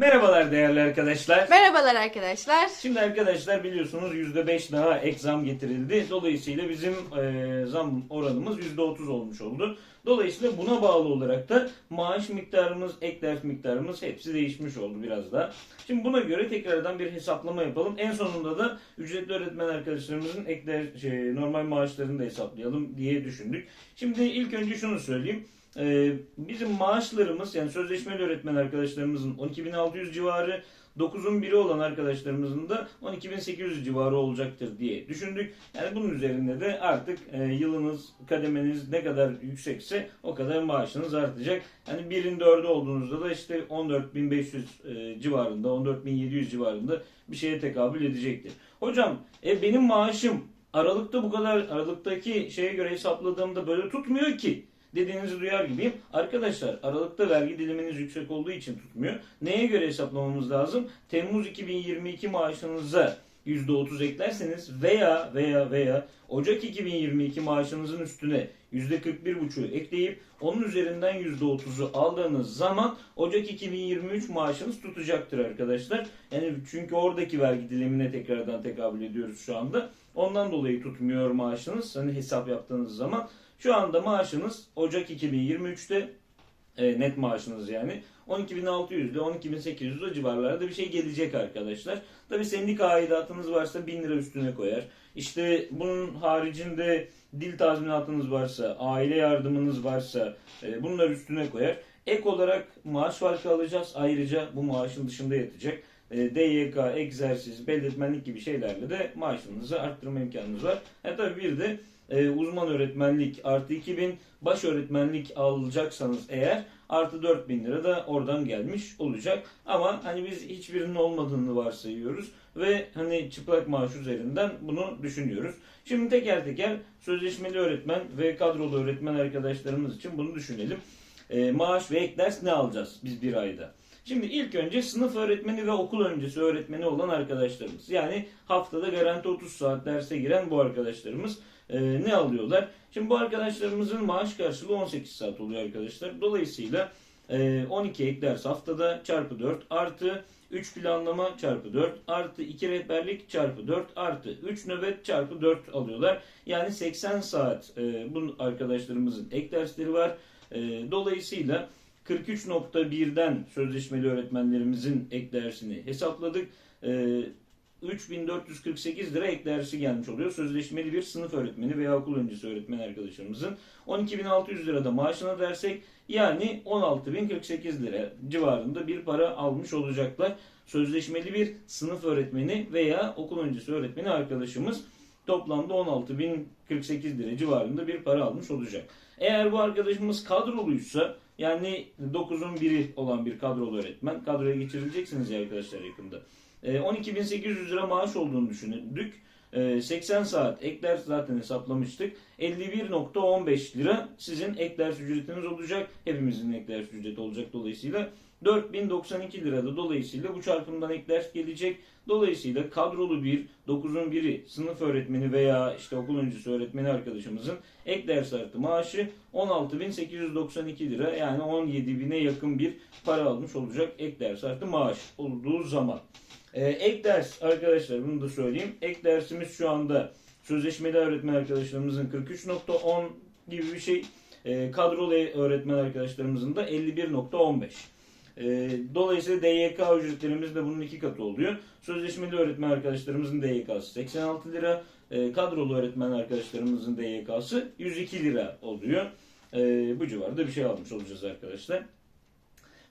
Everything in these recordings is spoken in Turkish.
Merhabalar değerli arkadaşlar. Merhabalar arkadaşlar. Şimdi arkadaşlar biliyorsunuz %5 daha ek zam getirildi. Dolayısıyla bizim e, zam oranımız %30 olmuş oldu. Dolayısıyla buna bağlı olarak da maaş miktarımız, ek ders miktarımız hepsi değişmiş oldu biraz daha. Şimdi buna göre tekrardan bir hesaplama yapalım. En sonunda da ücretli öğretmen arkadaşlarımızın ek ders, şey, normal maaşlarını da hesaplayalım diye düşündük. Şimdi ilk önce şunu söyleyeyim. Ee, bizim maaşlarımız yani sözleşmeli öğretmen arkadaşlarımızın 12.600 civarı 9'un biri olan arkadaşlarımızın da 12.800 civarı olacaktır diye düşündük. Yani bunun üzerinde de artık e, yılınız, kademeniz ne kadar yüksekse o kadar maaşınız artacak. Yani birin dördü olduğunuzda da işte 14.500 e, civarında, 14.700 civarında bir şeye tekabül edecektir. Hocam e, benim maaşım Aralıkta bu kadar Aralıktaki şeye göre hesapladığımda böyle tutmuyor ki dediğinizi duyar gibiyim. Arkadaşlar Aralıkta vergi diliminiz yüksek olduğu için tutmuyor. Neye göre hesaplamamız lazım? Temmuz 2022 maaşınıza %30 eklerseniz veya veya veya Ocak 2022 maaşınızın üstüne %41,5'u ekleyip onun üzerinden %30'u aldığınız zaman Ocak 2023 maaşınız tutacaktır arkadaşlar. Yani çünkü oradaki vergi dilimine tekrardan tekabül ediyoruz şu anda. Ondan dolayı tutmuyor maaşınız. Hani hesap yaptığınız zaman şu anda maaşınız Ocak 2023'te e, net maaşınız yani 12.600 ile 12.800 o civarlarda bir şey gelecek arkadaşlar. Tabi sendika aidatınız varsa 1000 lira üstüne koyar. İşte bunun haricinde dil tazminatınız varsa, aile yardımınız varsa e, bunlar üstüne koyar. Ek olarak maaş farkı alacağız. Ayrıca bu maaşın dışında yatacak. E, DYK, egzersiz, belirtmenlik gibi şeylerle de maaşınızı arttırma imkanınız var. E tabi bir de e, uzman öğretmenlik artı 2000 baş öğretmenlik alacaksanız eğer artı 4000 lira da oradan gelmiş olacak. Ama hani biz hiçbirinin olmadığını varsayıyoruz ve hani çıplak maaş üzerinden bunu düşünüyoruz. Şimdi teker teker sözleşmeli öğretmen ve kadrolu öğretmen arkadaşlarımız için bunu düşünelim. E, maaş ve ek ders ne alacağız biz bir ayda? Şimdi ilk önce sınıf öğretmeni ve okul öncesi öğretmeni olan arkadaşlarımız. Yani haftada garanti 30 saat derse giren bu arkadaşlarımız e, ne alıyorlar? Şimdi bu arkadaşlarımızın maaş karşılığı 18 saat oluyor arkadaşlar. Dolayısıyla e, 12 ek ders haftada çarpı 4 artı 3 planlama çarpı 4 artı 2 rehberlik çarpı 4 artı 3 nöbet çarpı 4 alıyorlar. Yani 80 saat e, bu arkadaşlarımızın ek dersleri var. E, dolayısıyla 43.1'den sözleşmeli öğretmenlerimizin ek dersini hesapladık. E, 3448 lira ek dersi gelmiş oluyor. Sözleşmeli bir sınıf öğretmeni veya okul öncesi öğretmen arkadaşlarımızın 12.600 lirada maaşına dersek yani 16.048 lira civarında bir para almış olacaklar. Sözleşmeli bir sınıf öğretmeni veya okul öncesi öğretmeni arkadaşımız toplamda 16.048 lira civarında bir para almış olacak. Eğer bu arkadaşımız kadroluysa yani 9'un biri olan bir kadrolu öğretmen kadroya geçirileceksiniz ya arkadaşlar yakında. E, 12.800 lira maaş olduğunu düşündük. E, 80 saat ek ders zaten hesaplamıştık. 51.15 lira sizin ek ders ücretiniz olacak. Hepimizin ek ders ücreti olacak dolayısıyla. 4092 lirada dolayısıyla bu çarpımdan ek ders gelecek. Dolayısıyla kadrolu bir 9'un biri sınıf öğretmeni veya işte okul öncesi öğretmeni arkadaşımızın ek ders artı maaşı 16.892 lira yani 17.000'e yakın bir para almış olacak ek ders artı maaş olduğu zaman. Ee, ek ders arkadaşlar bunu da söyleyeyim. Ek dersimiz şu anda sözleşmeli öğretmen arkadaşlarımızın 43.10 gibi bir şey. Ee, kadrolu öğretmen arkadaşlarımızın da 51.15. Ee, dolayısıyla DYK ücretlerimiz de bunun iki katı oluyor. Sözleşmeli öğretmen arkadaşlarımızın DYK'sı 86 lira. Ee, kadrolu öğretmen arkadaşlarımızın DYK'sı 102 lira oluyor. Ee, bu civarda bir şey almış olacağız arkadaşlar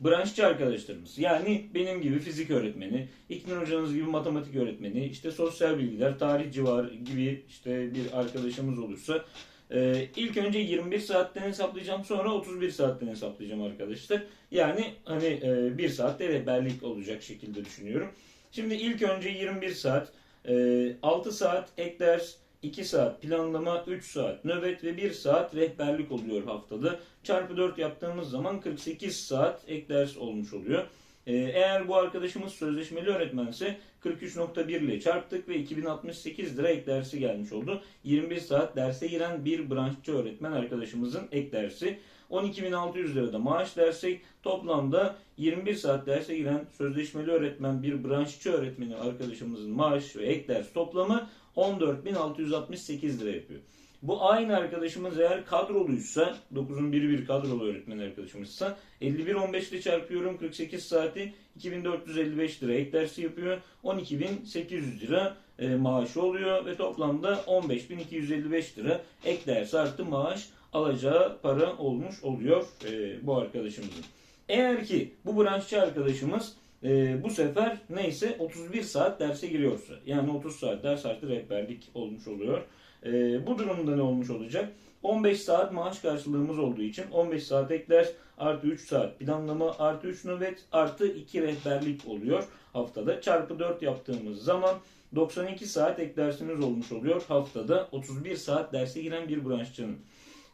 branşçı arkadaşlarımız yani benim gibi fizik öğretmeni, İknur hocanız gibi matematik öğretmeni, işte sosyal bilgiler, tarih civarı gibi işte bir arkadaşımız olursa e, ilk önce 21 saatten hesaplayacağım sonra 31 saatten hesaplayacağım arkadaşlar. Yani hani e, 1 saatte rehberlik olacak şekilde düşünüyorum. Şimdi ilk önce 21 saat, e, 6 saat ek ders, 2 saat planlama, 3 saat nöbet ve 1 saat rehberlik oluyor haftada. Çarpı 4 yaptığımız zaman 48 saat ek ders olmuş oluyor. Ee, eğer bu arkadaşımız sözleşmeli öğretmense 43.1 ile çarptık ve 2068 lira ek dersi gelmiş oldu. 21 saat derse giren bir branşçı öğretmen arkadaşımızın ek dersi. 12.600 lira da maaş dersek toplamda 21 saat derse giren sözleşmeli öğretmen bir branşçı öğretmeni arkadaşımızın maaş ve ek ders toplamı 14.668 lira yapıyor. Bu aynı arkadaşımız eğer kadroluysa 9'un biri bir kadrolu öğretmen arkadaşımızsa 51-15 ile çarpıyorum 48 saati 2455 lira ek dersi yapıyor 12.800 lira e, maaşı oluyor ve toplamda 15.255 lira ek ders artı maaş alacağı para olmuş oluyor e, bu arkadaşımızın. Eğer ki bu branşçı arkadaşımız e, bu sefer neyse 31 saat derse giriyorsa yani 30 saat ders artı rehberlik olmuş oluyor. E, bu durumda ne olmuş olacak? 15 saat maaş karşılığımız olduğu için 15 saat ek ders artı 3 saat planlama artı 3 nöbet artı 2 rehberlik oluyor haftada. Çarpı 4 yaptığımız zaman 92 saat ek dersimiz olmuş oluyor haftada 31 saat derse giren bir branşçının.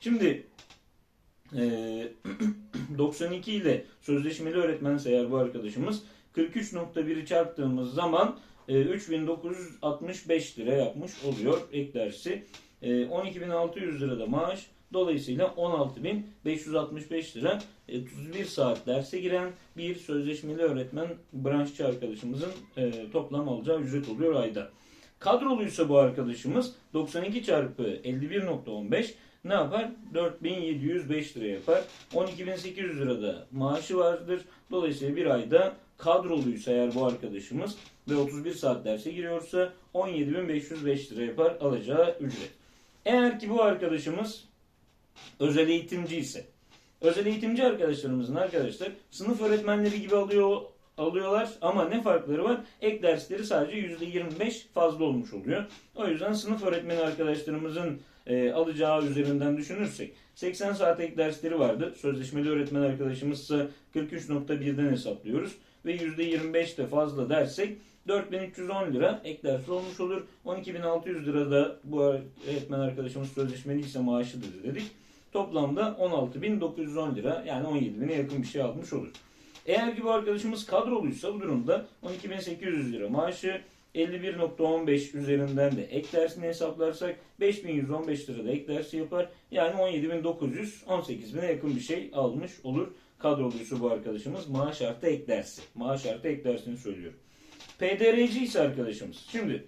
Şimdi e, 92 ile sözleşmeli öğretmense eğer bu arkadaşımız 43.1'i çarptığımız zaman e, 3965 lira yapmış oluyor ek dersi. E, 12.600 lira da maaş. Dolayısıyla 16.565 lira e, 31 saat derse giren bir sözleşmeli öğretmen branşçı arkadaşımızın e, toplam alacağı ücret oluyor ayda. Kadroluysa bu arkadaşımız 92 çarpı 51.15 ne yapar? 4705 lira yapar. 12.800 lira da maaşı vardır. Dolayısıyla bir ayda kadroluysa eğer bu arkadaşımız ve 31 saat derse giriyorsa 17.505 lira yapar alacağı ücret. Eğer ki bu arkadaşımız özel eğitimci ise özel eğitimci arkadaşlarımızın arkadaşlar sınıf öğretmenleri gibi alıyor alıyorlar ama ne farkları var? Ek dersleri sadece %25 fazla olmuş oluyor. O yüzden sınıf öğretmeni arkadaşlarımızın e, alacağı üzerinden düşünürsek 80 saat ek dersleri vardı. Sözleşmeli öğretmen arkadaşımızsa 43.1'den hesaplıyoruz ve %25 de fazla dersek 4310 lira ek ders olmuş olur. 12.600 lira da bu öğretmen arkadaşımız sözleşmeliyse maaşıdır dedik. Toplamda 16.910 lira yani 17.000'e yakın bir şey almış olur. Eğer ki bu arkadaşımız kadroluysa bu durumda 12.800 lira maaşı 51.15 üzerinden de ek hesaplarsak 5115 lira da ek dersi yapar. Yani 17.900 18.000'e yakın bir şey almış olur. Kadroluysa bu arkadaşımız maaş artı ek dersi. Maaş artı ek dersini söylüyorum. PDRC ise arkadaşımız. Şimdi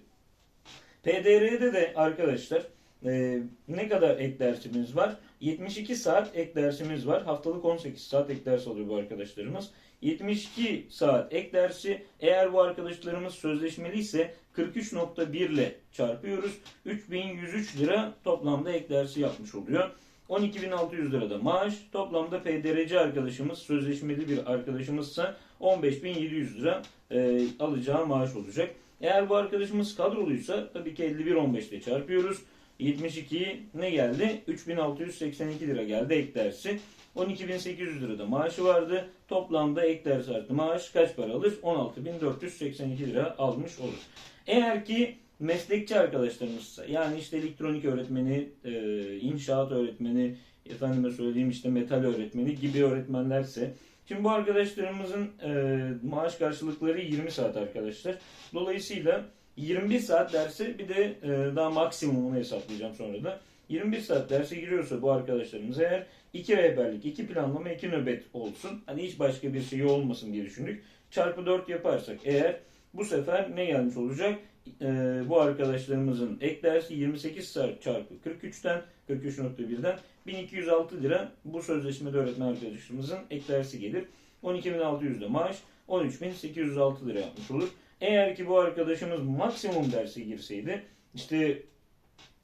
PDR'de de arkadaşlar e, ne kadar ek dersimiz var? 72 saat ek dersimiz var. Haftalık 18 saat ek ders bu arkadaşlarımız. 72 saat ek dersi eğer bu arkadaşlarımız sözleşmeli ise 43.1 ile çarpıyoruz. 3103 lira toplamda ek dersi yapmış oluyor. 12.600 lira da maaş. Toplamda PDRC arkadaşımız sözleşmeli bir arkadaşımızsa 15.700 lira e, alacağı maaş olacak. Eğer bu arkadaşımız kadroluysa tabii ki 51.15 ile çarpıyoruz. 72 ne geldi? 3682 lira geldi ek dersi. 12.800 lira da maaşı vardı. Toplamda ek ders artı maaş kaç para alır? 16.482 lira almış olur. Eğer ki meslekçi arkadaşlarımızsa yani işte elektronik öğretmeni, e, inşaat öğretmeni, efendime söyleyeyim işte metal öğretmeni gibi öğretmenlerse Şimdi bu arkadaşlarımızın e, maaş karşılıkları 20 saat arkadaşlar. Dolayısıyla 21 saat dersi bir de e, daha maksimumunu hesaplayacağım sonra da. 21 saat derse giriyorsa bu arkadaşlarımız eğer 2 rehberlik, 2 planlama, 2 nöbet olsun. Hani hiç başka bir şey olmasın diye düşündük. Çarpı 4 yaparsak eğer bu sefer ne gelmiş olacak? Ee, bu arkadaşlarımızın ek dersi 28 saat çarpı 43'ten 43.1'den 1206 lira bu sözleşmeli öğretmen arkadaşımızın ek dersi gelir. 12.600 de maaş 13.806 lira yapmış olur. Eğer ki bu arkadaşımız maksimum derse girseydi işte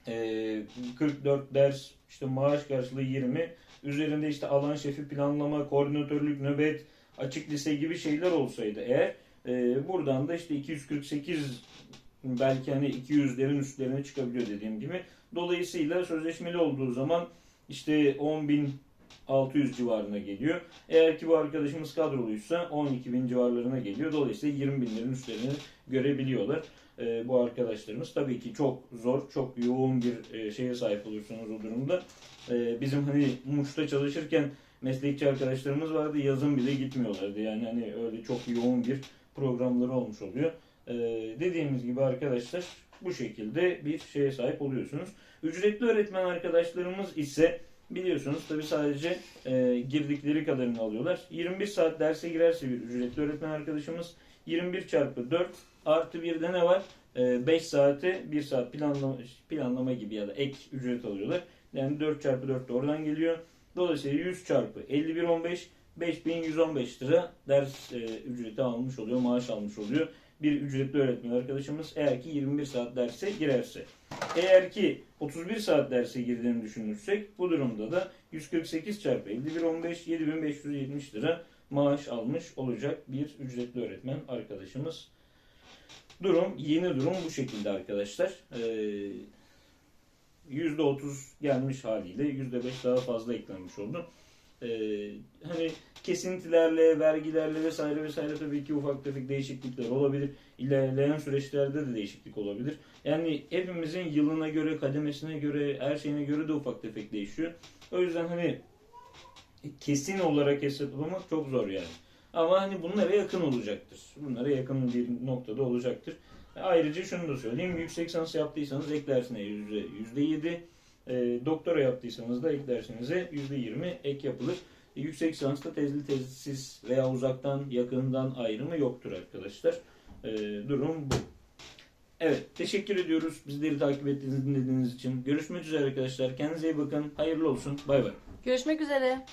e, 44 ders işte maaş karşılığı 20 üzerinde işte alan şefi planlama, koordinatörlük, nöbet, açık lise gibi şeyler olsaydı eğer e, buradan da işte 248 belki hani 200'lerin üstlerine çıkabiliyor dediğim gibi. Dolayısıyla sözleşmeli olduğu zaman işte 10.600 civarına geliyor. Eğer ki bu arkadaşımız kadroluysa 12.000 civarlarına geliyor. Dolayısıyla 20.000'lerin üstlerini görebiliyorlar. Ee, bu arkadaşlarımız tabii ki çok zor, çok yoğun bir e, şeye sahip olursunuz o durumda. Ee, bizim hani Muş'ta çalışırken meslekçi arkadaşlarımız vardı. Yazın bile gitmiyorlardı. Yani hani öyle çok yoğun bir programları olmuş oluyor. Ee, dediğimiz gibi arkadaşlar bu şekilde bir şeye sahip oluyorsunuz. Ücretli öğretmen arkadaşlarımız ise biliyorsunuz tabi sadece e, girdikleri kadarını alıyorlar. 21 saat derse girerse bir ücretli öğretmen arkadaşımız 21 çarpı 4 artı bir de ne var? 5 saate 1 saat planlama, planlama gibi ya da ek ücret alıyorlar. Yani 4 çarpı 4 de oradan geliyor. Dolayısıyla 100 çarpı 51 15 5115 lira ders e, ücreti almış oluyor, maaş almış oluyor. Bir ücretli öğretmen arkadaşımız eğer ki 21 saat derse girerse. Eğer ki 31 saat derse girdiğini düşünürsek bu durumda da 148 çarpı 51 15 7570 lira maaş almış olacak bir ücretli öğretmen arkadaşımız. Durum yeni durum bu şekilde arkadaşlar. Ee, %30 gelmiş haliyle %5 daha fazla eklenmiş oldu. Ee, hani kesintilerle, vergilerle vesaire vesaire tabii ki ufak tefek değişiklikler olabilir. İlerleyen süreçlerde de değişiklik olabilir. Yani hepimizin yılına göre, kademesine göre, her şeyine göre de ufak tefek değişiyor. O yüzden hani kesin olarak hesaplamak çok zor yani. Ama hani bunlara yakın olacaktır. Bunlara yakın bir noktada olacaktır. Ayrıca şunu da söyleyeyim. Yüksek lisans yaptıysanız ek dersine yüzde yüzde yedi. E, doktora yaptıysanız da ek dersinize yüzde yirmi ek yapılır. E, yüksek lisansta tezli tezsiz veya uzaktan yakından ayrımı yoktur arkadaşlar. E, durum bu. Evet teşekkür ediyoruz bizleri takip ettiğiniz dinlediğiniz için. Görüşmek üzere arkadaşlar. Kendinize iyi bakın. Hayırlı olsun. Bay bay. Görüşmek üzere.